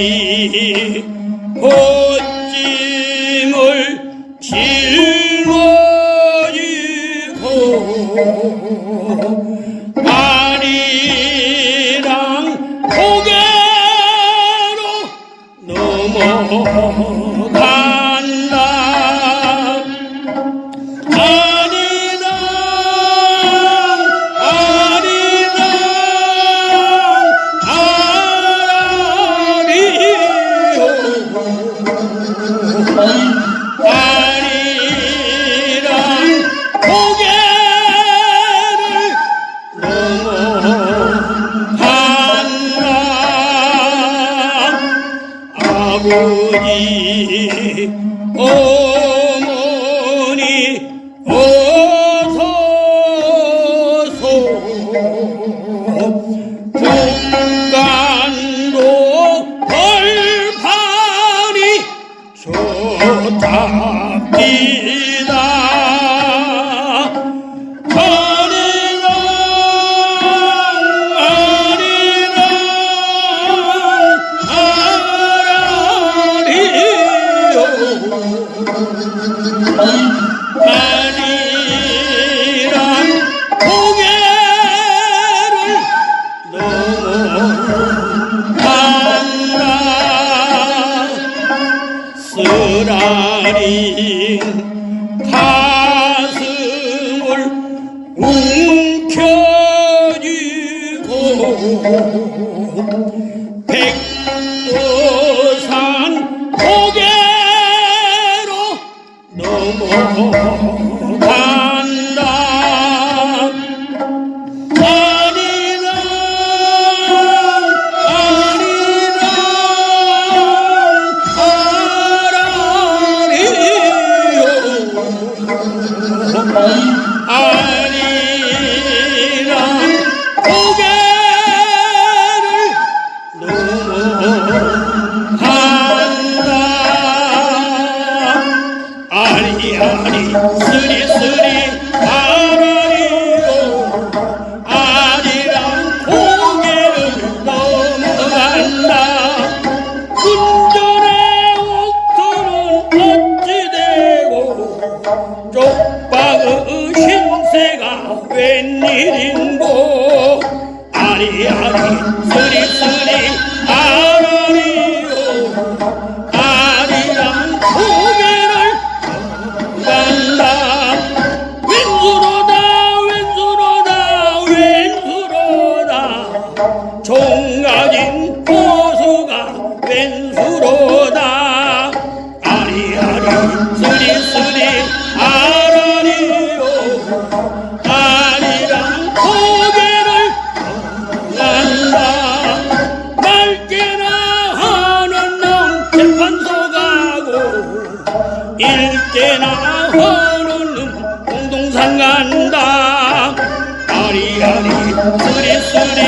아리아리 호찜을 짊어지고 아리랑 고개로 넘어 아버지 어머니 어서서 북간도 벌판이 좋답니 쓰라린 가슴을 움켜쥐고 백두산 고개로 넘어 아리랑 고개를 넘어간다. 아리아리 신세가 웬일인고? 아리아리 쓰리쓰리 아라리요 아리랑 고개를 간다 왼수로다 왼수로다 왼수로다. 종가진 고수가 왼수 아리랑 고개를 간다. 맑게나 하는 놈 재판소 가고 일개나 하는 놈 공동산 간다. 아리아리 쓰리쓰리